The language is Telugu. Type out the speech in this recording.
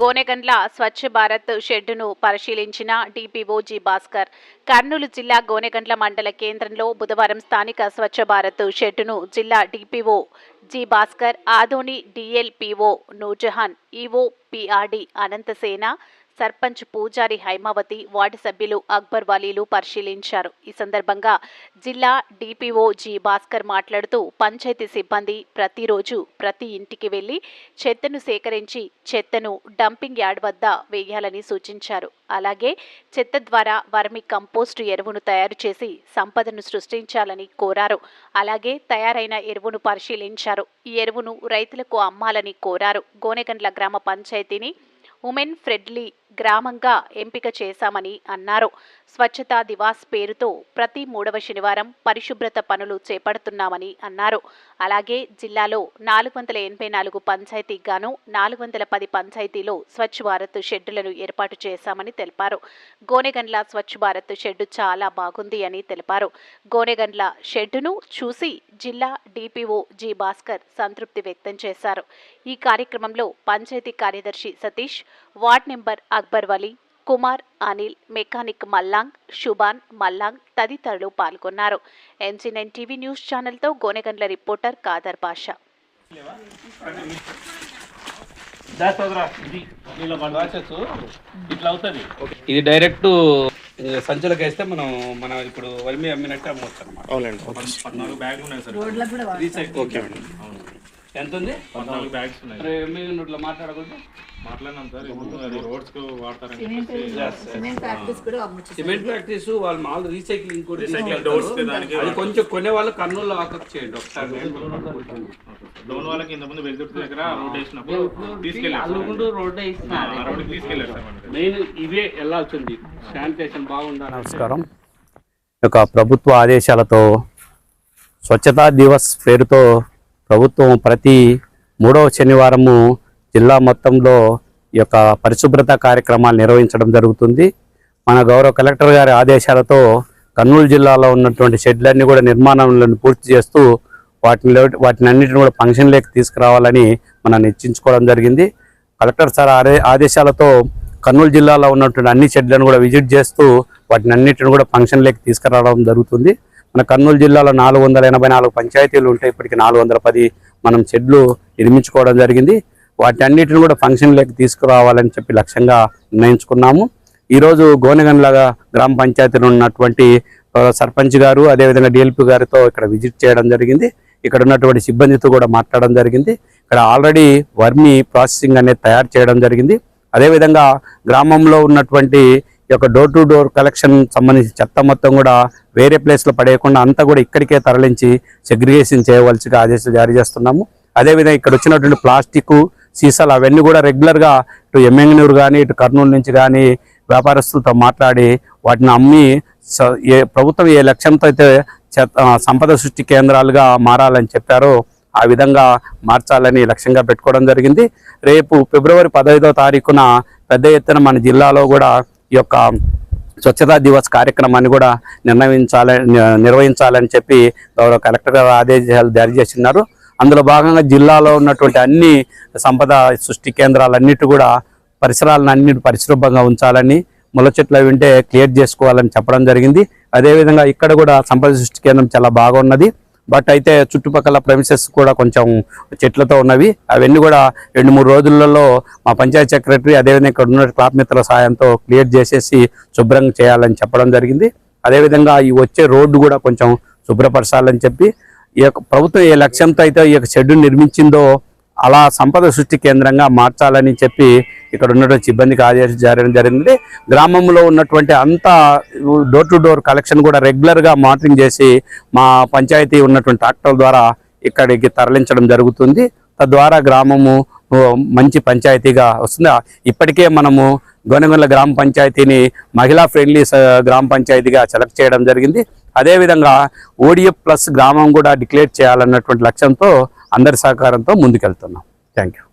గోనెగండ్ల స్వచ్ఛ భారత్ షెడ్డును పరిశీలించిన డిపిఓ జి భాస్కర్. కర్నూలు జిల్లా గోనెగండ్ల మండల కేంద్రంలో బుధవారం స్థానిక స్వచ్ఛ భారత్ షెడ్డును జిల్లా DPO G Bhaskar Adoni DLPO Noorjahan EO PRD Ananthasena sarpanch Pujari Haimavathi ward సభ్యులు అక్బర్ వాలీలు పరిశీలించారు. ఈ సందర్భంగా జిల్లా డిపిఓ జి భాస్కర్ మాట్లాడుతూ పంచాయతీ సిబ్బంది ప్రతిరోజు ప్రతి ఇంటికి వెళ్ళి చెత్తను సేకరించి చెత్తను డంపింగ్ యార్డ్ వద్ద వేయాలని సూచించారు. అలాగే చెత్త ద్వారా వర్మి కంపోస్టు ఎరువును తయారు చేసి సంపదను సృష్టించాలని కోరారు. అలాగే తయారైన ఎరువును పరిశీలించారు. ఈ ఎరువును రైతులకు అమ్మాలని కోరారు. గోనెగండ్ల గ్రామ పంచాయతీని ఉమెన్ ఫ్రెండ్లీ గ్రామంగా ఎంపిక చేశామని అన్నారు. స్వచ్ఛతా దివాస్ పేరుతో ప్రతి మూడవ శనివారం పరిశుభ్రత పనులు చేపడుతున్నామని అన్నారు. అలాగే జిల్లాలో నాలుగు వందల ఎనభై నాలుగు పంచాయతీకి గాను నాలుగు వందల పది పంచాయతీలో స్వచ్ఛ భారత్ షెడ్డులను ఏర్పాటు చేశామని తెలిపారు. గోనెగండ్ల స్వచ్ఛ భారత్ షెడ్డు చాలా బాగుంది అని తెలిపారు. గోనెగండ్ల షెడ్డును చూసి జిల్లా డిపిఓ జి భాస్కర్ సంతృప్తి వ్యక్తం చేశారు. ఈ కార్యక్రమంలో పంచాయతీ కార్యదర్శి Satish ward number Akbar Vali Kumar Anil mechanic Mallang షుబాన్ Mallang తదితరులు పాల్గొన్నారు. ఎంజీ నైన్ టీవీ న్యూస్ ఛానల్తో గోనెగండ్ల రిపోర్టర్ కాదర్ వదరా ఇది ఇలా ప్రాసెస్ ఇట్లా అవుతుంది. ఇది డైరెక్ట్ సంచులకు వేస్తే మనం మనం ఇప్పుడు వరిమి అమ్మినట్టు అమ్మవచ్చు అనమాట అవునండి పద్నాలుగు బ్యాగులు ఉన్నాయి సార్. రీసైకిల్. ఓకే. ఎంత ఉంది పద్నాలుగు బ్యాగ్స్ ఉన్నాయి. మాట్లాడకూడదు. సిమెంట్ ఫ్యాక్టరీస్ వాళ్ళు మామూలు రీసైక్లింగ్ కూడా అది కొంచెం కొనే వాళ్ళు కర్నూలు ఆకప్ చేయండి ఒకసారి. డోన్ వాళ్ళకి ఇంత ముందు వెళ్తున్న దగ్గర రోడ్ వేసినప్పుడు తీసుకెళ్ళారు అల్లుకుంటూ రోడ్డు ఆ ఇస్తున్నారు రోడ్కి తీసుకెళ్ళారు సార్ మనకి మెయిన్ ఇవే వెళ్ళాల్సింది. శానిటేషన్ బాగుండాలి. నమస్కారం. యొక్క ప్రభుత్వ ఆదేశాలతో స్వచ్ఛతా దివస్ పేరుతో ప్రభుత్వం ప్రతి మూడవ శనివారము జిల్లా మొత్తంలో ఈ యొక్క పరిశుభ్రత కార్యక్రమాలు నిర్వహించడం జరుగుతుంది. మన గౌరవ కలెక్టర్ గారి ఆదేశాలతో కర్నూలు జిల్లాలో ఉన్నటువంటి షెడ్లన్నీ కూడా నిర్మాణాలను పూర్తి చేస్తూ వాటిని వాటిని అన్నిటిని కూడా ఫంక్షన్లోకి తీసుకురావాలని మనం నిశ్చయించుకోవడం జరిగింది. కలెక్టర్ సార్ ఆదే ఆదేశాలతో కర్నూలు జిల్లాలో ఉన్నటువంటి అన్ని షెడ్లను కూడా విజిట్ చేస్తూ వాటిని అన్నిటిని కూడా ఫంక్షన్లోకి తీసుకురావడం జరుగుతుంది. మన కర్నూలు జిల్లాలో నాలుగు వందల ఎనభై నాలుగు పంచాయతీలు ఉంటాయి ఇప్పటికి నాలుగు వందల పది మనం షెడ్లు నిర్మించుకోవడం జరిగింది. వాటి అన్నిటిని కూడా ఫంక్షన్లోకి తీసుకురావాలని చెప్పి లక్ష్యంగా నిర్ణయించుకున్నాము. ఈరోజు గోనెగండ్ల గ్రామ పంచాయతీలో ఉన్నటువంటి సర్పంచ్ గారు అదేవిధంగా డిఎల్పి గారితో ఇక్కడ విజిట్ చేయడం జరిగింది. ఇక్కడ ఉన్నటువంటి సిబ్బందితో కూడా మాట్లాడడం జరిగింది. ఇక్కడ ఆల్రెడీ వర్మి ప్రాసెసింగ్ అనేది తయారు చేయడం జరిగింది. అదేవిధంగా గ్రామంలో ఉన్నటువంటి యొక్క డోర్ టు డోర్ కలెక్షన్ సంబంధించి చెత్త మొత్తం కూడా వేరే ప్లేస్లో పడేయకుండా అంతా కూడా ఇక్కడికే తరలించి సెగ్రిగేషన్ చేయవలసిగా ఆదేశాలు జారీ చేస్తున్నాము. అదేవిధంగా ఇక్కడ వచ్చినటువంటి ప్లాస్టిక్ సీసాలు అవన్నీ కూడా రెగ్యులర్గా ఇటు ఎమ్మెంగనూరు కానీ ఇటు కర్నూలు నుంచి కానీ వ్యాపారస్తులతో మాట్లాడి వాటిని అమ్మి ఏ ప్రభుత్వం ఏ లక్ష్యంతో అయితే సంపద సృష్టి కేంద్రాలుగా మారాలని చెప్పారో ఆ విధంగా మార్చాలని లక్ష్యంగా పెట్టుకోవడం జరిగింది. రేపు ఫిబ్రవరి పదహైదో తారీఖున పెద్ద ఎత్తున మన జిల్లాలో కూడా ఈ యొక్క స్వచ్ఛతా దివస్ కార్యక్రమాన్ని కూడా నిర్ణయించాలని నిర్వహించాలని చెప్పి గౌరవ కలెక్టర్ గారు ఆదేశాలు జారీ చేస్తున్నారు. అందులో భాగంగా జిల్లాలో ఉన్నటువంటి అన్ని సంపద సృష్టి కేంద్రాలన్నిటి కూడా పరిసరాలను అన్నిటి పరిశుభ్రంగా ఉంచాలని ముళ్ళ చెట్లు వింటే క్లియర్ చేసుకోవాలని చెప్పడం జరిగింది. అదేవిధంగా ఇక్కడ కూడా సంపద సృష్టి కేంద్రం చాలా బాగున్నది. బట్ అయితే చుట్టుపక్కల ప్రెమిసెస్ కూడా కొంచెం చెట్లతో ఉన్నవి. అవన్నీ కూడా రెండు మూడు రోజులలో మా పంచాయతీ సెక్రటరీ అదేవిధంగా ఇక్కడ ఉన్న క్లాప్ మిత్రుల సాయంతో క్లియర్ చేసేసి శుభ్రంగా చేయాలని చెప్పడం జరిగింది. అదేవిధంగా ఈ వచ్చే రోడ్డు కూడా కొంచెం శుభ్రపరచాలని చెప్పి ఈ యొక్క ప్రభుత్వం ఏ లక్ష్యంతో అయితే ఈ యొక్క షెడ్యూల్ నిర్మించిందో అలా సంపద సృష్టి కేంద్రంగా మార్చాలని చెప్పి ఇక్కడ ఉన్నటువంటి సిబ్బందికి ఆదేశం జారడం జరిగింది. గ్రామంలో ఉన్నటువంటి అంతా డోర్ టు డోర్ కలెక్షన్ కూడా రెగ్యులర్గా మానిటరింగ్ చేసి మా పంచాయతీ ఉన్నటువంటి ట్రాక్టర్ల ద్వారా ఇక్కడికి తరలించడం జరుగుతుంది. తద్వారా గ్రామము మంచి పంచాయతీగా వస్తుంది. ఇప్పటికే మనము గోనెగొండ గ్రామ పంచాయతీని మహిళా ఫ్రెండ్లీ గ్రామ పంచాయతీగా సెలెక్ట్ చేయడం జరిగింది. అదేవిధంగా ఓడిఎఫ్ ప్లస్ గ్రామం కూడా డిక్లేర్ చేయాలన్నటువంటి లక్ష్యంతో అందరి సహకారంతో ముందుకెళ్తున్నాం. Thank you